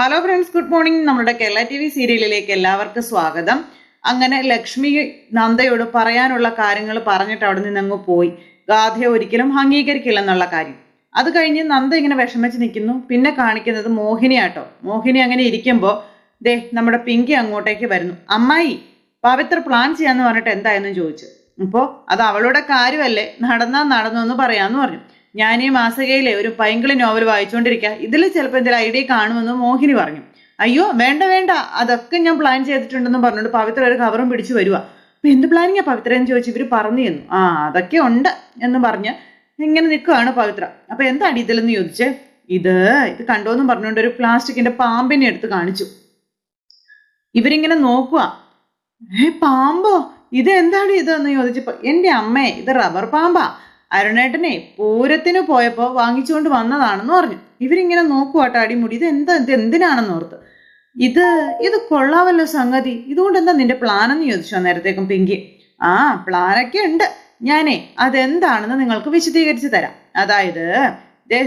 Hello friends good morning നമ്മുടെ Kerala T V സീരിയലിലേക്ക് എല്ലാവർക്കും സ്വാഗതം. അങ്ങനെ ലക്ഷ്മി നന്ദയോട് പറയാനുള്ള കാര്യങ്ങൾ പറഞ്ഞിട്ട് അവിടെ നിന്ന് അങ്ങ് പോയി. ഗാഥയെ ഒരിക്കലും അംഗീകരിക്കില്ല എന്നുള്ള കാര്യം. അത് കഴിഞ്ഞ് നന്ദ ഇങ്ങനെ വിഷമിച്ച് നിൽക്കുന്നു. പിന്നെ കാണിക്കുന്നത് മോഹിനിയാട്ടോ. മോഹിനി അങ്ങനെ ഇരിക്കുമ്പോൾ ദേ നമ്മുടെ പിങ്കി അങ്ങോട്ടേക്ക് വരുന്നു. അമ്മായി പവിത്ര പ്ലാൻ ചെയ്യാന്ന് പറഞ്ഞിട്ട് എന്തായെന്ന് ചോദിച്ചു. അപ്പോൾ അത് അവളുടെ കാര്യമല്ലേ. നടന്നാ നടന്നു എന്ന് പറയാമെന്ന് പറഞ്ഞു. ഞാൻ ഈ മാസികയിലെ ഒരു പൈങ്കിളി നോവൽ വായിച്ചുകൊണ്ടിരിക്കുക ഇതിൽ ചിലപ്പോൾ എന്തെങ്കിലും ഐഡിയ കാണുമെന്ന് മോഹിനി പറഞ്ഞു. അയ്യോ വേണ്ട വേണ്ട. അതൊക്കെ ഞാൻ പ്ലാൻ ചെയ്തിട്ടുണ്ടെന്നും പറഞ്ഞിട്ട് പവിത്ര ഒരു കവറും പിടിച്ചു വരുക അപ്പൊ എന്ത് പ്ലാനിങ്ങാ പവിത്ര എന്ന് ചോദിച്ചു ഇവർ പറഞ്ഞു തന്നു. ആ അതൊക്കെ ഉണ്ട് എന്ന് പറഞ്ഞ് ഇങ്ങനെ നിൽക്കുകയാണ് പവിത്ര. അപ്പൊ എന്താണ് ഇതിലെന്ന് ചോദിച്ച്? ഇത് ഇത് കണ്ടോന്നും പറഞ്ഞുകൊണ്ട് ഒരു പ്ലാസ്റ്റിക്കിന്റെ പാമ്പിനെ എടുത്ത് കാണിച്ചു. ഇവരിങ്ങനെ നോക്കുക ഏ പാമ്പോ? ഇത് എന്താണ് ഇതെന്ന് ചോദിച്ചപ്പോ എന്റെ അമ്മേ ഇത് റബ്ബർ പാമ്പാ. അരുണേട്ടനെ പൂരത്തിന് പോയപ്പോൾ വാങ്ങിച്ചുകൊണ്ട് വന്നതാണെന്ന് പറഞ്ഞു. ഇവരിങ്ങനെ നോക്കുവാട്ടോ അടിമുടി. ഇത് എന്താ ഇത് എന്തിനാണെന്ന് ഓർത്ത്. ഇത് ഇത് കൊള്ളാവല്ലോ സംഗതി. ഇതുകൊണ്ട് എന്താ നിന്റെ പ്ലാൻ എന്ന് ചോദിച്ചു നേരത്തേക്കും പിങ്കി. ആ പ്ലാനൊക്കെ ഉണ്ട്. ഞാനേ അതെന്താണെന്ന് നിങ്ങൾക്ക് വിശദീകരിച്ച് തരാം. അതായത്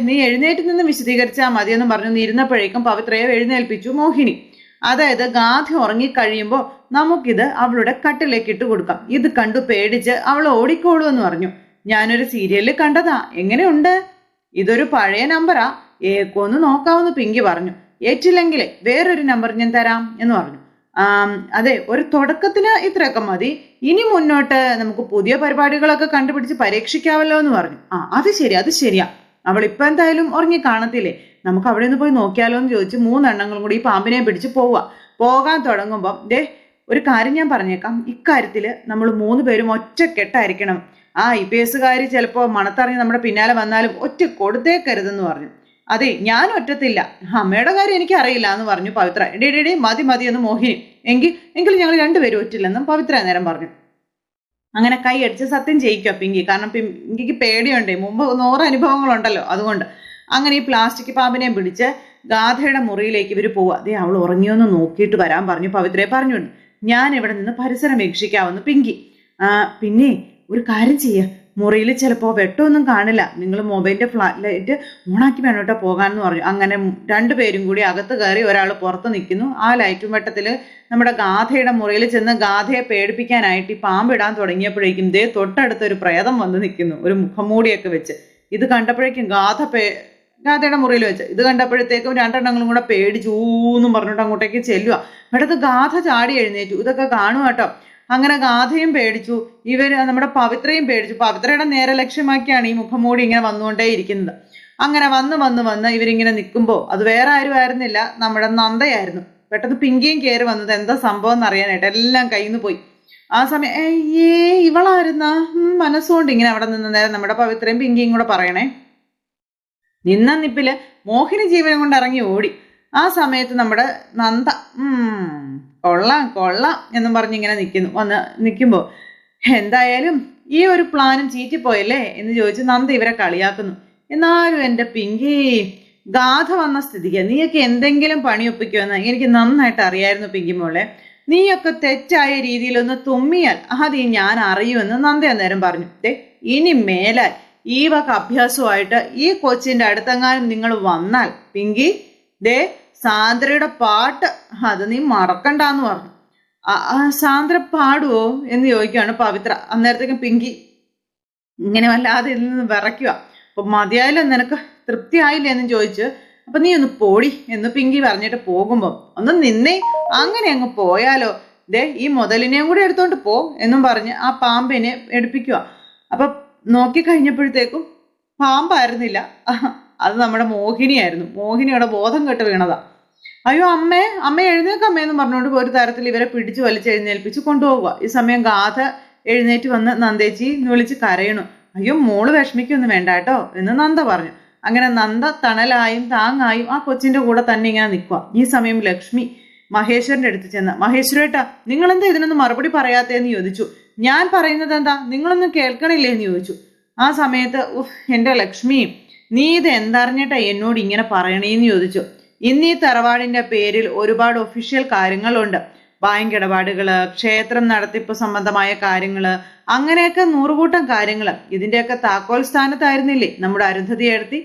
നീ എഴുന്നേറ്റ് നിന്ന് വിശദീകരിച്ചാൽ മതിയെന്ന് പറഞ്ഞു നീ ഇരുന്നപ്പോഴേക്കും പവിത്രയെ എഴുന്നേൽപ്പിച്ചു മോഹിനി. അതായത് ഗാഥ ഉറങ്ങിക്കഴിയുമ്പോൾ നമുക്കിത് അവളുടെ കട്ടിലേക്ക് ഇട്ട് കൊടുക്കാം. ഇത് കണ്ടു പേടിച്ച് അവൾ ഓടിക്കോളൂ എന്ന് പറഞ്ഞു. ഞാനൊരു സീരിയലിൽ കണ്ടതാ. എങ്ങനെയുണ്ട്? ഇതൊരു പഴയ നമ്പറാ ഏക്കോന്ന് നോക്കാമെന്ന് പിങ്കി പറഞ്ഞു. ഏറ്റില്ലെങ്കിലേ വേറൊരു നമ്പർ ഞാൻ തരാം എന്ന് പറഞ്ഞു. അതെ ഒരു തുടക്കത്തിന് ഇത്രയൊക്കെ മതി. ഇനി മുന്നോട്ട് നമുക്ക് പുതിയ പരിപാടികളൊക്കെ കണ്ടുപിടിച്ച് പരീക്ഷിക്കാവല്ലോ എന്ന് പറഞ്ഞു. ആ അത് ശരി അത് ശരിയാ. അവൾ ഇപ്പൊ എന്തായാലും ഉറങ്ങി കാണത്തില്ലേ? നമുക്ക് അവിടെ നിന്ന് പോയി നോക്കിയാലോ എന്ന് ചോദിച്ച് മൂന്നെണ്ണങ്ങളും കൂടി ഈ പാമ്പിനെ പിടിച്ച് പോവുക പോകാൻ തുടങ്ങുമ്പം ദേ ഒരു കാര്യം ഞാൻ പറഞ്ഞേക്കാം. ഇക്കാര്യത്തിൽ നമ്മൾ മൂന്ന് പേരും ഒറ്റക്കെട്ടായിരിക്കണം. ആ ഐ പി എസ്സുകാർ ചിലപ്പോൾ മണത്തറിഞ്ഞ് നമ്മുടെ പിന്നാലെ വന്നാലും ഒറ്റ കൊടുത്തേക്കരുതെന്ന് പറഞ്ഞു. അതെ ഞാൻ ഒറ്റത്തില്ല. അമ്മയുടെ കാര്യം എനിക്ക് അറിയില്ല എന്ന് പറഞ്ഞു പവിത്ര. എടേ, എടേ മതി മതി എന്ന് മോഹിനി. എങ്കിൽ എങ്കിൽ ഞങ്ങൾ രണ്ടുപേരും ഒറ്റില്ലെന്നും പവിത്ര നേരം പറഞ്ഞു. അങ്ങനെ കൈ അടിച്ച് സത്യം ചെയ്യിക്കുക പിങ്കി. കാരണം പിങ്കിക്ക് പേടിയുണ്ടേ. മുമ്പ് നൂറ് അനുഭവങ്ങളുണ്ടല്ലോ അതുകൊണ്ട്. അങ്ങനെ ഈ പ്ലാസ്റ്റിക് പാമ്പിനെ പിടിച്ച് ഗാഥയുടെ മുറിയിലേക്ക് ഇവർ പോവുക അതേ അവൾ ഉറങ്ങിയൊന്ന് നോക്കിയിട്ട് വരാൻ പറഞ്ഞു പവിത്രയെ പറഞ്ഞു ഞാൻ ഇവിടെ നിന്ന് പരിസരം വീക്ഷിക്കാമെന്ന് പിങ്കി. പിന്നെ ഒരു കാര്യം ചെയ്യുക മുറിയിൽ ചിലപ്പോൾ വെട്ടമൊന്നും കാണില്ല. നിങ്ങൾ മൊബൈലിന്റെ ലൈറ്റ് ഓണാക്കി വേണം കേട്ടോ പോകാമെന്ന് പറഞ്ഞു. അങ്ങനെ രണ്ടുപേരും കൂടി അകത്ത് കയറി ഒരാൾ പുറത്ത് നിൽക്കുന്നു. ആ ലൈറ്റും വെട്ടത്തിൽ നമ്മുടെ ഗാഥയുടെ മുറിയിൽ ചെന്ന് ഗാഥയെ പേടിപ്പിക്കാനായിട്ട് ഈ പാമ്പിടാൻ തുടങ്ങിയപ്പോഴേക്കും ദേ തൊട്ടടുത്ത് ഒരു പ്രേതം വന്ന് നിൽക്കുന്നു. ഒരു മുഖംമൂടിയൊക്കെ വെച്ച്. ഇത് കണ്ടപ്പോഴേക്കും ഗാഥ പേ ഗാഥയുടെ മുറിയിൽ വെച്ച്. ഇത് കണ്ടപ്പോഴത്തേക്കും രണ്ടെണ്ണങ്ങളും കൂടെ പേടിച്ചൂന്നും പറഞ്ഞിട്ട് അങ്ങോട്ടേക്ക് ചെല്ലുക ഇവിടത്ത് ഗാഥ ചാടി എഴുന്നേറ്റു. ഇതൊക്കെ കാണുക കേട്ടോ അങ്ങനെ ഗാഥയും പേടിച്ചു. ഇവർ നമ്മുടെ പവിത്രയും പേടിച്ചു. പവിത്രയുടെ നേരെ ലക്ഷ്യമാക്കിയാണ് ഈ മുഖംമൂടി ഇങ്ങനെ വന്നുകൊണ്ടേ ഇരിക്കുന്നത്. അങ്ങനെ വന്ന് വന്ന് വന്ന് ഇവരിങ്ങനെ നിൽക്കുമ്പോൾ അത് വേറെ ആരും ആയിരുന്നില്ല നമ്മുടെ നന്ദയായിരുന്നു. പെട്ടെന്ന് പിങ്കിയും കയറി വന്നത് എന്താ സംഭവം എന്ന് അറിയാനായിട്ട് എല്ലാം കയ്യിൽ നിന്ന് പോയി. ആ സമയം ഏ ഇവളായിരുന്ന മനസ്സുകൊണ്ട് ഇങ്ങനെ അവിടെ നിന്ന് നേരം നമ്മുടെ പവിത്രയും പിങ്കിയും കൂടെ പറയണേ. നിന്ന നിപ്പിൽ മോഹിനി ജീവനം കൊണ്ട് ഇറങ്ങി ഓടി. ആ സമയത്ത് നമ്മുടെ നന്ദ കൊള്ളാം കൊള്ളാം എന്നും പറഞ്ഞ് ഇങ്ങനെ നിൽക്കുന്നു വന്ന് നിൽക്കുമ്പോൾ എന്തായാലും ഈ ഒരു പ്ലാനും ചീറ്റിപ്പോയല്ലേ? എന്ന് ചോദിച്ച് നന്ദ ഇവരെ കളിയാക്കുന്നു. എന്നാലും എന്റെ പിങ്കി ഗാഥ വന്ന സ്ഥിതിക്ക് നീയൊക്കെ എന്തെങ്കിലും പണി ഒപ്പിക്കുമെന്ന് എനിക്ക് നന്നായിട്ട് അറിയായിരുന്നു പിങ്കി മോളെ. നീയൊക്കെ തെറ്റായ രീതിയിലൊന്ന് തുമ്മിയാൽ അത് ഞാൻ അറിയുമെന്ന് നന്ദ അന്നേരം പറഞ്ഞു. ദേ ഇനി മേലാൽ ഈ വക അഭ്യാസമായിട്ട് ഈ കൊച്ചിന്റെ അടുത്തെങ്ങാനും നിങ്ങൾ വന്നാൽ പിങ്കി ദേ സാന്ദ്രയുടെ പാട്ട് അത് നീ മറക്കണ്ടെന്ന് പറഞ്ഞു. സാന്ദ്ര പാടുവോ എന്ന് ചോദിക്കുകയാണ് പവിത്ര. അന്നേരത്തേക്കും പിങ്കി ഇങ്ങനെ വല്ലാതെ ഇതിൽ നിന്ന് വിറയ്ക്കുക. അപ്പൊ മതിയായാലും നിനക്ക് തൃപ്തി ആയില്ല എന്ന് ചോദിച്ച് അപ്പൊ നീ ഒന്ന് പോടി എന്ന് പിങ്കി പറഞ്ഞിട്ട് പോകുമ്പോ ഒന്ന് നിന്നേ അങ്ങനെ അങ്ങ് പോയാലോ. ദേ ഈ മുതലിനെയും കൂടി എടുത്തോണ്ട് പോ എന്നും പറഞ്ഞ് ആ പാമ്പിനെ എടുപ്പിക്കുക. അപ്പൊ നോക്കി കഴിഞ്ഞപ്പോഴത്തേക്കും പാമ്പായിരുന്നില്ല. അത് നമ്മുടെ മോഹിനിയായിരുന്നു. മോഹിനിയുടെ ബോധം കെട്ട് വീണതാ. അയ്യോ അമ്മേ അമ്മ എഴുന്നേക്ക് അമ്മയെന്ന് പറഞ്ഞുകൊണ്ട് ഒരു തരത്തിൽ ഇവരെ പിടിച്ചു വലിച്ചെഴുന്നേൽപ്പിച്ച് കൊണ്ടുപോവുക. ഈ സമയം ഗാഥ എഴുന്നേറ്റ് വന്ന് നന്ദേച്ചി എന്ന് വിളിച്ച് കരയണു. അയ്യോ മോൾ വിഷമിക്കൊന്നും വേണ്ട കേട്ടോ എന്ന് നന്ദ പറഞ്ഞു. അങ്ങനെ നന്ദ തണലായും താങ്ങായും ആ കൊച്ചിന്റെ കൂടെ തന്നെ ഇങ്ങനെ നിൽക്കുക. ഈ സമയം ലക്ഷ്മി മഹേശ്വരന്റെ അടുത്ത് ചെന്ന് മഹേശ്വരേട്ടാ നിങ്ങൾ എന്താ ഇതിനൊന്നും മറുപടി പറയാത്തേന്ന് ചോദിച്ചു? ഞാൻ പറയുന്നത് എന്താ? നിങ്ങളൊന്നും കേൾക്കണില്ലേ? എന്ന് ചോദിച്ചു. ആ സമയത്ത് ഉഫ് എന്റെ ലക്ഷ്മി നീ ഇത് എന്തറിഞ്ഞിട്ടാ എന്നോട് ഇങ്ങനെ പറയണേന്ന് ചോദിച്ചു. ഇന്ന് തറവാടിന്റെ പേരിൽ ഒരുപാട് ഒഫീഷ്യൽ കാര്യങ്ങളുണ്ട്. ബാങ്ക് ഇടപാടുകൾ ക്ഷേത്രം നടത്തിപ്പ് സംബന്ധമായ കാര്യങ്ങൾ അങ്ങനെയൊക്കെ നൂറുകൂട്ടം കാര്യങ്ങൾ ഇതിന്റെയൊക്കെ താക്കോൽ സ്ഥാനത്തായിരുന്നില്ലേ നമ്മുടെ അരുന്ധതി എഴുത്തി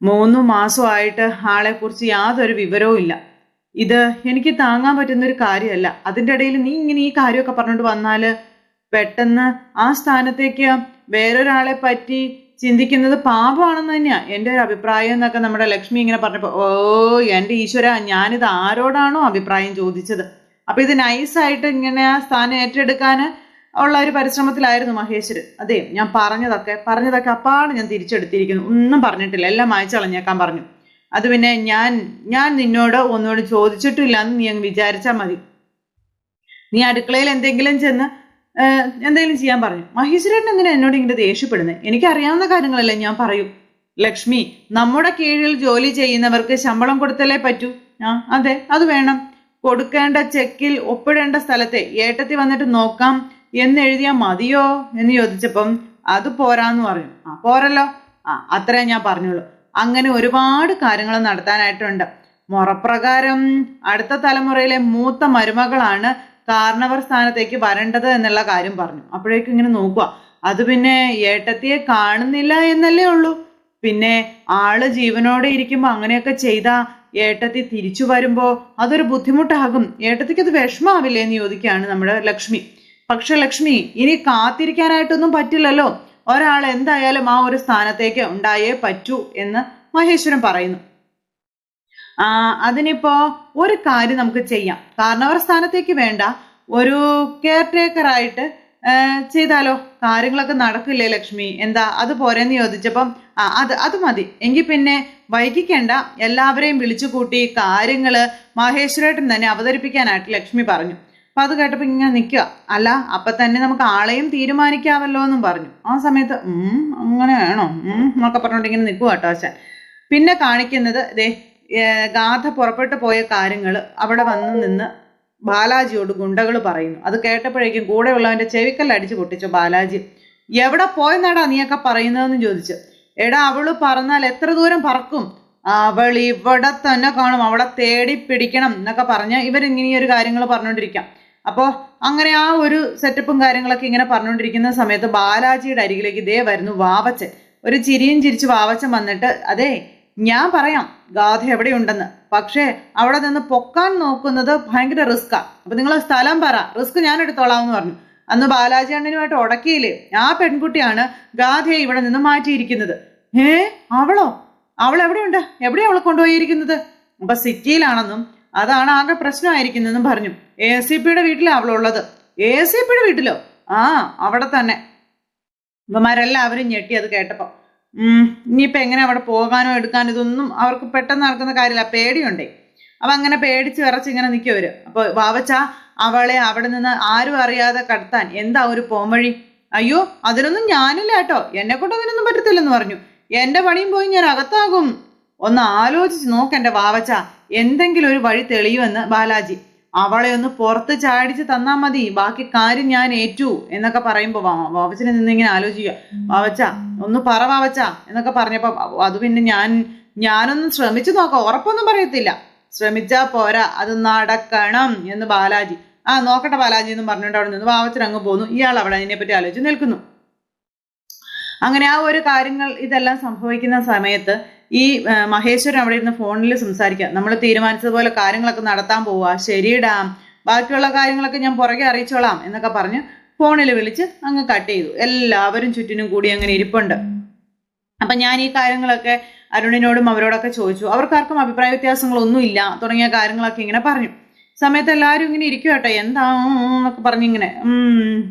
മൂന്നു മാസമായിട്ട് ആളെക്കുറിച്ച് യാതൊരു വിവരവും ഇല്ല. ഇത് എനിക്ക് താങ്ങാൻ പറ്റുന്ന ഒരു കാര്യമല്ല. അതിന്റെ ഇടയിൽ നീ ഇങ്ങനെ ഈ കാര്യമൊക്കെ പറഞ്ഞുകൊണ്ട് വന്നാൽ പെട്ടെന്ന് ആ സ്ഥാനത്തേക്ക് വേറൊരാളെ പറ്റി ചിന്തിക്കുന്നത് പാപമാണെന്ന് തന്നെയാ. എന്റെ ഒരു അഭിപ്രായം എന്നൊക്കെ നമ്മുടെ ലക്ഷ്മി ഇങ്ങനെ പറഞ്ഞപ്പോൾ ഓ എന്റെ ഈശ്വര ഞാനിത് ആരോടാണോ അഭിപ്രായം ചോദിച്ചത്? അപ്പം ഇത് നൈസായിട്ട് ഇങ്ങനെ ആ സ്ഥാനം ഏറ്റെടുക്കാൻ ഉള്ള ഒരു പരിശ്രമത്തിലായിരുന്നു മഹേശ്വർ അതെ ഞാൻ പറഞ്ഞതൊക്കെ പറഞ്ഞതൊക്കെ അപ്പാണ് ഞാൻ തിരിച്ചെടുത്തിരിക്കുന്നു. ഒന്നും പറഞ്ഞിട്ടില്ല. എല്ലാം മായച്ചു പറഞ്ഞു. അത് പിന്നെ ഞാൻ ഞാൻ നിന്നോട് ഒന്നുകൂടി ചോദിച്ചിട്ടില്ല എന്ന് നീ അങ്ങ് വിചാരിച്ചാൽ മതി. നീ അടുക്കളയിൽ എന്തെങ്കിലും ചെന്ന് എന്തെങ്കിലും ചെയ്യാൻ പറഞ്ഞു മഹേശ്വരൻ എങ്ങനെ എന്നോട് ഇങ്ങനെ ദേഷ്യപ്പെടുന്നത് എനിക്കറിയാവുന്ന കാര്യങ്ങളല്ലേ ഞാൻ പറയൂ. ലക്ഷ്മി നമ്മുടെ കീഴിൽ ജോലി ചെയ്യുന്നവർക്ക് ശമ്പളം കൊടുത്തല്ലേ പറ്റൂ? ആ അതെ അത് വേണം. കൊടുക്കേണ്ട ചെക്കിൽ ഒപ്പിടേണ്ട സ്ഥലത്തെ ഏട്ടത്തി വന്നിട്ട് നോക്കാം എന്ന് എഴുതിയാൽ മതിയോ എന്ന് ചോദിച്ചപ്പം അത് പോരാന്ന് പറഞ്ഞു. ആ പോരല്ലോ. ആ അത്രേ ഞാൻ പറഞ്ഞുള്ളൂ. അങ്ങനെ ഒരുപാട് കാര്യങ്ങൾ നടത്താനായിട്ടുണ്ട്. മുറപ്രകാരം അടുത്ത തലമുറയിലെ മൂത്ത മരുമകളാണ് കാരണവർ സ്ഥാനത്തേക്ക് വരേണ്ടത് എന്നുള്ള കാര്യം പറഞ്ഞു. അപ്പോഴേക്കും ഇങ്ങനെ നോക്കുക അത് പിന്നെ ഏട്ടത്തിയെ കാണുന്നില്ല എന്നല്ലേ ഉള്ളൂ. പിന്നെ ആൾ ജീവനോടെ ഇരിക്കുമ്പോൾ അങ്ങനെയൊക്കെ ചെയ്ത ഏട്ടത്തി തിരിച്ചു വരുമ്പോൾ അതൊരു ബുദ്ധിമുട്ടാകും. ഏട്ടത്തിക്ക് അത് വിഷമാവില്ലേ എന്ന് ചോദിക്കുകയാണ് നമ്മുടെ ലക്ഷ്മി. പക്ഷെ ലക്ഷ്മി ഇനി കാത്തിരിക്കാനായിട്ടൊന്നും പറ്റില്ലല്ലോ. ഒരാൾ എന്തായാലും ആ ഒരു സ്ഥാനത്തേക്ക് ഉണ്ടായേ പറ്റൂ എന്ന് മഹേശ്വരൻ പറയുന്നു. അതിനിപ്പോ ഒരു കാര്യം നമുക്ക് ചെയ്യാം. കാരണവർ സ്ഥാനത്തേക്ക് വേണ്ട. ഒരു കെയർ ടേക്കർ ആയിട്ട് ചെയ്താലോ? കാര്യങ്ങളൊക്കെ നടക്കില്ലേ ലക്ഷ്മി? എന്താ അത് പോരെന്ന് ചോദിച്ചപ്പം ആ അത് അത് മതി. എങ്കിൽ പിന്നെ വൈകിക്കേണ്ട എല്ലാവരെയും വിളിച്ചു കൂട്ടി കാര്യങ്ങൾ മഹേശ്വരേട്ടൻ തന്നെ അവതരിപ്പിക്കാനായിട്ട് ലക്ഷ്മി പറഞ്ഞു. അപ്പൊ അത് കേട്ടപ്പോ ഇങ്ങനെ നിൽക്കുക അല്ല അപ്പൊ തന്നെ നമുക്ക് ആളെയും തീരുമാനിക്കാമല്ലോ എന്നും പറഞ്ഞു. ആ സമയത്ത് അങ്ങനെ വേണോ? എന്നൊക്കെ പറഞ്ഞോണ്ട് ഇങ്ങനെ നിൽക്കുക കേട്ടോ പിന്നെ കാണിക്കുന്നത് ദേ ഗാഥ പുറപ്പെട്ടു പോയ കാര്യങ്ങൾ അവിടെ വന്നു നിന്ന് ബാലാജിയോട് ഗുണ്ടകൾ പറയുന്നു. അത് കേട്ടപ്പോഴേക്കും കൂടെയുള്ളവന്റെ ചെവിക്കല്ല് അടിച്ചു പൊട്ടിച്ചു ബാലാജി. എവിടെ പോയെന്നാടാ നീയൊക്കെ പറയുന്നതെന്ന് ചോദിച്ചു. എടാ അവൾ പറഞ്ഞാൽ എത്ര ദൂരം പറക്കും? അവൾ ഇവിടെ തന്നെ കാണും. അവളെ തേടി പിടിക്കണം എന്നൊക്കെ പറഞ്ഞ് ഇവരിങ്ങനെ ഒരു കാര്യങ്ങൾ പറഞ്ഞുകൊണ്ടിരിക്കാം. അപ്പോൾ അങ്ങനെ ആ ഒരു സെറ്റപ്പും കാര്യങ്ങളൊക്കെ ഇങ്ങനെ പറഞ്ഞുകൊണ്ടിരിക്കുന്ന സമയത്ത് ബാലാജിയുടെ അരികിലേക്ക് ഇതേ വരുന്നു വാവച്ചൻ. ഒരു ചിരിയും ചിരിച്ച് വാവച്ചൻ വന്നിട്ട് അതെ ഞാൻ പറയാം ഗാഥ എവിടെയുണ്ടെന്ന്. പക്ഷേ അവിടെ നിന്ന് പൊക്കാൻ നോക്കുന്നത് ഭയങ്കര റിസ്ക്കാണ് അപ്പൊ നിങ്ങൾ സ്ഥലം പറ. റിസ്ക് ഞാൻ എടുത്തോളാം എന്ന് പറഞ്ഞു. അന്ന് ബാലാജി അണ്ണനുമായിട്ട് ഉടക്കിയില്ലേ? ആ പെൺകുട്ടിയാണ് ഗാഥയെ ഇവിടെ നിന്ന് മാറ്റിയിരിക്കുന്നത്. ഏ അവളോ? അവൾ എവിടെയുണ്ട്? എവിടെയാ അവളെ കൊണ്ടുപോയിരിക്കുന്നത്? അപ്പൊ സിറ്റിയിലാണെന്നും അതാണ് ആകെ പ്രശ്നമായിരിക്കുന്നതെന്നും പറഞ്ഞു. എ സി പിയുടെ വീട്ടിലാണ് അവളുള്ളത് എ സി പിയുടെ വീട്ടിലോ? ആ അവിടെ തന്നെ. ഇവന്മാരെല്ലാവരും ഞെട്ടി അത് കേട്ടപ്പോ. ഉം ഇനിയിപ്പോ എങ്ങനെ അവിടെ പോകാനോ എടുക്കാനോ ഇതൊന്നും അവർക്ക് പെട്ടെന്ന് നടക്കുന്ന കാര്യമില്ല പേടിയുണ്ടേ. അപ്പം അങ്ങനെ പേടിച്ച് വിറച്ച് ഇങ്ങനെ നിൽക്കുവര് അപ്പോൾ വാവച്ച അവളെ അവിടെ നിന്ന് ആരും അറിയാതെ കടത്താൻ എന്താ ഒരു പോംവഴി? അയ്യോ അതിനൊന്നും ഞാനില്ല കേട്ടോ. എന്നെ കൊണ്ട് അതിനൊന്നും പറ്റത്തില്ലെന്ന് പറഞ്ഞു. എന്റെ പണിയും പോയി ഞാൻ അകത്താകും. ഒന്ന് ആലോചിച്ച് നോക്ക് വാവച്ച എന്തെങ്കിലും ഒരു വഴി തെളിയുമെന്ന് ബാലാജി. അവളെ ഒന്ന് പുറത്ത് ചാടിച്ച് തന്നാ മതി. ബാക്കി കാര്യം ഞാൻ ഏറ്റു എന്നൊക്കെ പറയുമ്പോ വാ- വാവച്ചനെ നിന്ന് ഇങ്ങനെ ആലോചിക്കുക. വാവച്ച ഒന്ന് പറ വാവച്ച എന്നൊക്കെ പറഞ്ഞപ്പോൾ അത് പിന്നെ ഞാൻ ഞാനൊന്നും ശ്രമിച്ചു നോക്കാം. ഉറപ്പൊന്നും പറയത്തില്ല. ശ്രമിച്ചാ പോരാ. അത് നടക്കണം എന്ന് ബാലാജി. ആ നോക്കട്ടെ ബാലാജി എന്ന് പറഞ്ഞുകൊണ്ട് അവിടെ നിന്ന് വാവച്ചൻ അങ്ങ് പോന്നു. ഇയാൾ അവിടെ അതിനെപ്പറ്റി ആലോചിച്ച് നിൽക്കുന്നു. അങ്ങനെ ആ ഒരു കാര്യങ്ങൾ ഇതെല്ലാം സംഭവിക്കുന്ന സമയത്ത് ഈ മഹേശ്വരൻ അവിടെ ഇരുന്ന് ഫോണിൽ സംസാരിക്കുക നമ്മൾ തീരുമാനിച്ചതുപോലെ കാര്യങ്ങളൊക്കെ നടത്താൻ പോവുക. ശരിയിടാം ബാക്കിയുള്ള കാര്യങ്ങളൊക്കെ ഞാൻ പുറകെ അറിയിച്ചോളാം എന്നൊക്കെ പറഞ്ഞ് ഫോണിൽ വിളിച്ച് അങ്ങ് കട്ട് ചെയ്തു. എല്ലാവരും ചുറ്റിനും കൂടി അങ്ങനെ ഇരിപ്പുണ്ട്. അപ്പൊ ഞാൻ ഈ കാര്യങ്ങളൊക്കെ അരുണിനോടും അവരോടൊക്കെ ചോദിച്ചു. അവർക്കാർക്കും അഭിപ്രായ വ്യത്യാസങ്ങളൊന്നും ഇല്ല. തുടങ്ങിയ കാര്യങ്ങളൊക്കെ ഇങ്ങനെ പറഞ്ഞു. സമയത്ത് എല്ലാവരും ഇങ്ങനെ ഇരിക്കും കേട്ടോ. എന്താ ഉം, ഉം എന്നൊക്കെ പറഞ്ഞിങ്ങനെ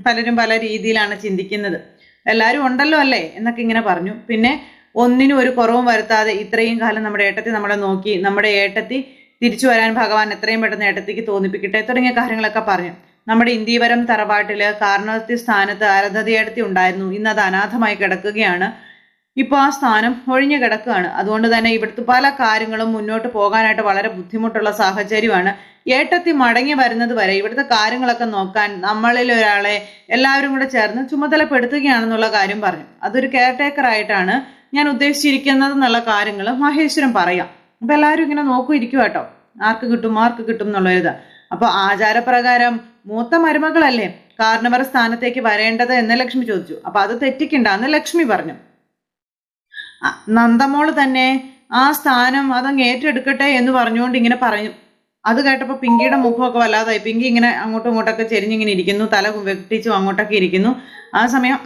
പലരും പല രീതിയിലാണ് ചിന്തിക്കുന്നത്. എല്ലാവരും ഉണ്ടല്ലോ അല്ലേ എന്നൊക്കെ ഇങ്ങനെ പറഞ്ഞു. പിന്നെ ഒന്നിനും ഒരു കുറവും വരുത്താതെ ഇത്രയും കാലം നമ്മുടെ ഏട്ടത്തി നമ്മളെ നോക്കി നമ്മുടെ ഏട്ടത്തി തിരിച്ചു വരാൻ ഭഗവാൻ എത്രയും പെട്ടെന്ന് ഏട്ടത്തിക്ക് തോന്നിപ്പിക്കട്ടെ തുടങ്ങിയ കാര്യങ്ങളൊക്കെ പറഞ്ഞു. നമ്മുടെ ഇന്ത്യവരം തറവാട്ടിൽ കാരണവത്തി സ്ഥാനത്ത് അരധതയേടത്തി ഉണ്ടായിരുന്നു. ഇന്ന് അത് അനാഥമായി കിടക്കുകയാണ്. ഇപ്പോൾ ആ സ്ഥാനം ഒഴിഞ്ഞു കിടക്കുകയാണ്. അതുകൊണ്ട് തന്നെ ഇവിടുത്തെ പല കാര്യങ്ങളും മുന്നോട്ട് പോകാനായിട്ട് വളരെ ബുദ്ധിമുട്ടുള്ള സാഹചര്യമാണ്. ഏട്ടത്തി മടങ്ങി വരുന്നത് വരെ ഇവിടുത്തെ കാര്യങ്ങളൊക്കെ നോക്കാൻ നമ്മളിൽ ഒരാളെ എല്ലാവരും കൂടെ ചേർന്ന് ചുമതലപ്പെടുത്തുകയാണെന്നുള്ള കാര്യം പറഞ്ഞു. അതൊരു കെയർ ടേക്കർ ആയിട്ടാണ് ഞാൻ ഉദ്ദേശിച്ചിരിക്കുന്നത് എന്നുള്ള കാര്യങ്ങൾ മഹേശ്വരൻ പറയാം. അപ്പൊ എല്ലാവരും ഇങ്ങനെ നോക്കും കേട്ടോ. ആർക്ക് കിട്ടും ആർക്ക് കിട്ടും എന്നുള്ളത് അപ്പൊ ആചാരപ്രകാരം മൂത്ത മരുമകളല്ലേ? കാരണവർ സ്ഥാനത്തേക്ക് വരേണ്ടത് എന്ന് ലക്ഷ്മി ചോദിച്ചു. അപ്പൊ അത് തെറ്റിക്കണ്ട എന്ന് ലക്ഷ്മി പറഞ്ഞു. നന്ദമോൾ തന്നെ ആ സ്ഥാനം അതങ്ങ് ഏറ്റെടുക്കട്ടെ എന്ന് പറഞ്ഞുകൊണ്ട് ഇങ്ങനെ പറഞ്ഞു. അത് കേട്ടപ്പോൾ പിങ്കിയുടെ മുഖമൊക്കെ വല്ലാതായി. പിങ്കി ഇങ്ങനെ അങ്ങോട്ടും ഇങ്ങോട്ടൊക്കെ ചെരിഞ്ഞിങ്ങനെ ഇരിക്കുന്നു. തല വെട്ടിച്ചു അങ്ങോട്ടൊക്കെ ഇരിക്കുന്നു. ആ സമയം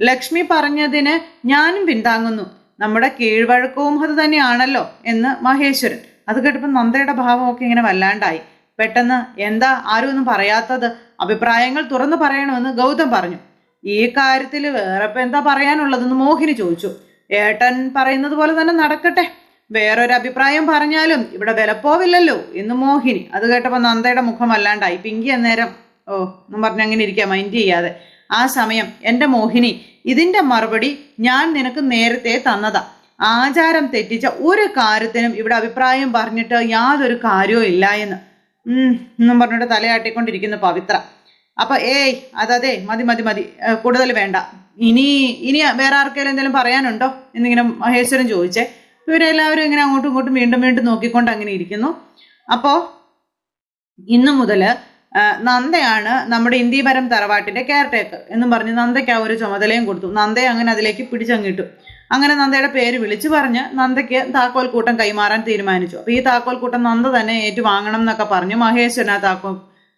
ലക്ഷ്മി പറഞ്ഞതിന് ഞാനും പിന്താങ്ങുന്നു നമ്മുടെ കീഴ്വഴക്കവും അത് തന്നെയാണല്ലോ എന്ന് മഹേശ്വരൻ. അത് കേട്ടപ്പോൾ നന്ദയുടെ ഭാവമൊക്കെ ഇങ്ങനെ വല്ലാണ്ടായി. പെട്ടെന്ന് എന്താ ആരും ഒന്നും പറയാത്തത്? അഭിപ്രായങ്ങൾ തുറന്നു പറയണമെന്ന് ഗൗതം പറഞ്ഞു. ഈ കാര്യത്തിൽ വേറെ ഇപ്പം എന്താ പറയാനുള്ളതെന്ന് മോഹിനി ചോദിച്ചു. ഏട്ടൻ പറയുന്നത് പോലെ തന്നെ നടക്കട്ടെ. വേറൊരു അഭിപ്രായം പറഞ്ഞാലും ഇവിടെ വിലപ്പോവില്ലല്ലോ എന്ന് മോഹിനി. അത് കേട്ടപ്പോൾ നന്ദയുടെ മുഖം വല്ലാണ്ടായി. പിങ്കി അന്നേരം ഓ എന്നും പറഞ്ഞ് അങ്ങനെ ഇരിക്കുക മൈൻഡ് ചെയ്യാതെ. ആ സമയം എന്റെ മോഹിനി ഇതിന്റെ മറുപടി ഞാൻ നിനക്ക് നേരത്തെ തന്നതാ. ആചാരം തെറ്റിച്ച ഒരു കാര്യത്തിനും ഇവിടെ അഭിപ്രായം പറഞ്ഞിട്ട് യാതൊരു കാര്യവും ഇല്ല എന്ന്. എന്നും പറഞ്ഞിട്ട് തലയാട്ടിക്കൊണ്ടിരിക്കുന്നു പവിത്ര. അപ്പൊ ഏയ് അതതെ മതി മതി മതി. കൂടുതൽ വേണ്ട. ഇനി ഇനി വേറെ ആർക്കെങ്കിലും എന്തെങ്കിലും പറയാനുണ്ടോ? എന്നിങ്ങനെ മഹേശ്വരൻ ചോദിച്ചേ. ഇവരെല്ലാവരും ഇങ്ങനെ അങ്ങോട്ടും ഇങ്ങോട്ടും വീണ്ടും വീണ്ടും നോക്കിക്കൊണ്ട് അങ്ങനെ ഇരിക്കുന്നു. അപ്പോ ഇന്നു മുതൽ നന്ദയാണ് നമ്മുടെ ഇന്ത്യപരം തറവാട്ടിന്റെ കെയർ ടേക്കർ എന്നും പറഞ്ഞ് നന്ദയ്ക്ക് ആ ഒരു ചുമതലയും കൊടുത്തു. നന്ദയെ അങ്ങനെ അതിലേക്ക് പിടിച്ചങ്ങിട്ടു. അങ്ങനെ നന്ദയുടെ പേര് വിളിച്ചു പറഞ്ഞ് നന്ദയ്ക്ക് താക്കോൽ കൂട്ടം കൈമാറാൻ തീരുമാനിച്ചു. അപ്പൊ ഈ താക്കോൽ കൂട്ടം നന്ദ തന്നെ ഏറ്റുവാങ്ങണം എന്നൊക്കെ പറഞ്ഞു മഹേശ്വരൻ ആ താക്കോൽ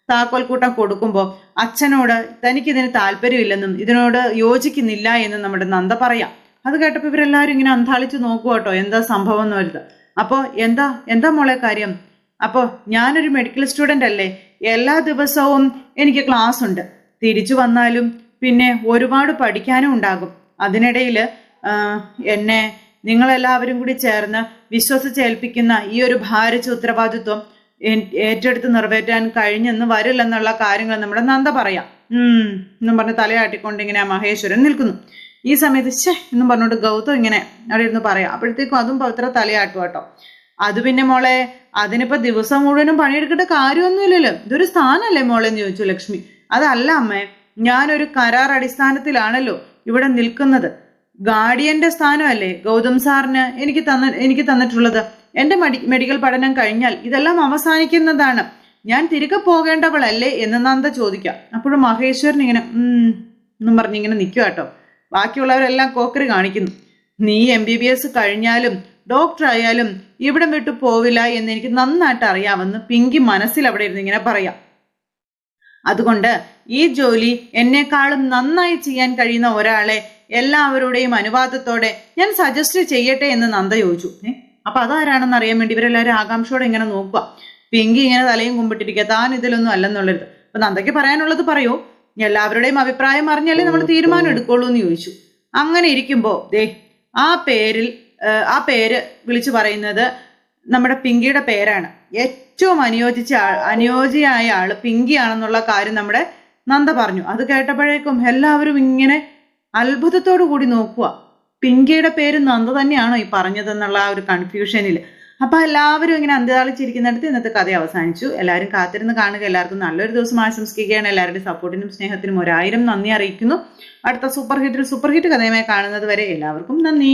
താക്കോൽ കൂട്ടം കൊടുക്കുമ്പോൾ അച്ഛനോട് തനിക്കിതിന് താല്പര്യമില്ലെന്നും ഇതിനോട് യോജിക്കുന്നില്ല എന്നും നമ്മുടെ നന്ദ പറയാം. അത് കേട്ടപ്പോൾ ഇവരെല്ലാവരും ഇങ്ങനെ അന്താളിച്ച് നോക്കുക കേട്ടോ എന്താ സംഭവം എന്ന് വരുത് അപ്പോൾ എന്താ എന്താ മോളെ കാര്യം? അപ്പോൾ ഞാനൊരു മെഡിക്കൽ സ്റ്റുഡന്റ് അല്ലേ? എല്ലാ ദിവസവും എനിക്ക് ക്ലാസ് ഉണ്ട്. തിരിച്ചു വന്നാലും പിന്നെ ഒരുപാട് പഠിക്കാനും ഉണ്ടാകും. അതിനിടയിൽ എന്നെ നിങ്ങളെല്ലാവരും കൂടി ചേർന്ന് വിശ്വസിച്ചേൽപ്പിക്കുന്ന ഈ ഒരു ഭാരിച്ച ഉത്തരവാദിത്വം ഏറ്റെടുത്ത് നിറവേറ്റാൻ കഴിഞ്ഞെന്ന് വരില്ലെന്നുള്ള കാര്യങ്ങൾ നമ്മുടെ നന്ദ പറയാം. എന്നും പറഞ്ഞ് തലയാട്ടിക്കൊണ്ട് ഇങ്ങനെ മഹേശ്വരൻ നിൽക്കുന്നു. ഈ സമയത്ത് ഛേ എന്നും പറഞ്ഞുകൊണ്ട് ഗൗതം ഇങ്ങനെ അവിടെ ഇരുന്ന് പറയാം. അപ്പോഴത്തേക്കും അതും പവിത്ര തലയാട്ടും കേട്ടോ അത് പിന്നെ മോളെ അതിനിപ്പോ ദിവസം മുഴുവനും പണിയെടുക്കേണ്ട കാര്യമൊന്നുമില്ലല്ലോ. ഇതൊരു സ്ഥാനമല്ലേ മോളെ എന്ന് ചോദിച്ചു ലക്ഷ്മി. അതല്ല അമ്മേ ഞാനൊരു കരാർ അടിസ്ഥാനത്തിലാണല്ലോ ഇവിടെ നിൽക്കുന്നത്. ഗാർഡിയന്റെ സ്ഥാനമല്ലേ ഗൗതം സാറിന് എനിക്ക് തന്ന എനിക്ക് തന്നിട്ടുള്ളത്. മെഡി മെഡിക്കൽ പഠനം കഴിഞ്ഞാൽ ഇതെല്ലാം അവസാനിക്കുന്നതാണ്. ഞാൻ തിരികെ പോകേണ്ടവളല്ലേ എന്ന് നന്ദ ചോദിക്കാം. അപ്പോഴും മഹേശ്വരൻ ഇങ്ങനെ എന്നും പറഞ്ഞ് ഇങ്ങനെ നിൽക്കുക കേട്ടോ. ബാക്കിയുള്ളവരെല്ലാം കോക്കറി കാണിക്കുന്നു. നീ എം ബി ബി എസ് കഴിഞ്ഞാലും ഡോക്ടർ ആയാലും ഇവിടം വിട്ടു പോവില്ല എന്ന് എനിക്ക് നന്നായിട്ട് അറിയാമെന്ന് പിങ്കി മനസ്സിൽ അവിടെ ഇരുന്ന് ഇങ്ങനെ പറയാം. അതുകൊണ്ട് ഈ ജോലി എന്നെക്കാളും നന്നായി ചെയ്യാൻ കഴിയുന്ന ഒരാളെ എല്ലാവരുടെയും അനുവാദത്തോടെ ഞാൻ സജസ്റ്റ് ചെയ്യട്ടെ എന്ന് നന്ദ ചോദിച്ചു. ഏ? അപ്പൊ അതാരാണെന്ന് അറിയാൻ വേണ്ടി ഇവരെല്ലാവരും ആകാംക്ഷയോടെ ഇങ്ങനെ നോക്കുക പിങ്കി ഇങ്ങനെ തലയും കുമ്പിട്ടിരിക്കുക താൻ ഇതിലൊന്നും അല്ലെന്നുള്ളത്. അപ്പൊ നന്ദയ്ക്ക് പറയാനുള്ളത് പറയൂ. എല്ലാവരുടെയും അഭിപ്രായം അറിഞ്ഞാലേ നമ്മൾ തീരുമാനം എടുക്കുള്ളൂ എന്ന് ചോദിച്ചു. അങ്ങനെ ഇരിക്കുമ്പോ ദേ ആ പേരിൽ ആ, പേര് വിളിച്ചു പറയുന്നത് നമ്മുടെ പിങ്കിയുടെ പേരാണ്. ഏറ്റവും അനുയോജിച്ച ആൾ അനുയോജ്യയായ ആൾ പിങ്കിയാണെന്നുള്ള കാര്യം നമ്മുടെ നന്ദ പറഞ്ഞു. അത് കേട്ടപ്പോഴേക്കും എല്ലാവരും ഇങ്ങനെ അത്ഭുതത്തോടു കൂടി നോക്കുക പിങ്കിയുടെ പേര് നന്ദ തന്നെയാണോ ഈ പറഞ്ഞതെന്നുള്ള ആ ഒരു കൺഫ്യൂഷനിൽ അപ്പൊ എല്ലാവരും ഇങ്ങനെ അന്ത്യതാളിച്ചിരിക്കുന്നിടത്ത് ഇന്നത്തെ കഥ അവസാനിച്ചു. എല്ലാവരും കാത്തിരുന്ന് കാണുക. എല്ലാവർക്കും നല്ലൊരു ദിവസം ആശംസിക്കുകയാണ്. എല്ലാവരുടെയും സപ്പോർട്ടിനും സ്നേഹത്തിനും ഒരായിരം നന്ദി അറിയിക്കുന്നു. അടുത്ത സൂപ്പർ ഹിറ്റിൽ സൂപ്പർ ഹിറ്റ് കഥയുമായി കാണുന്നത് വരെ എല്ലാവർക്കും നന്ദി.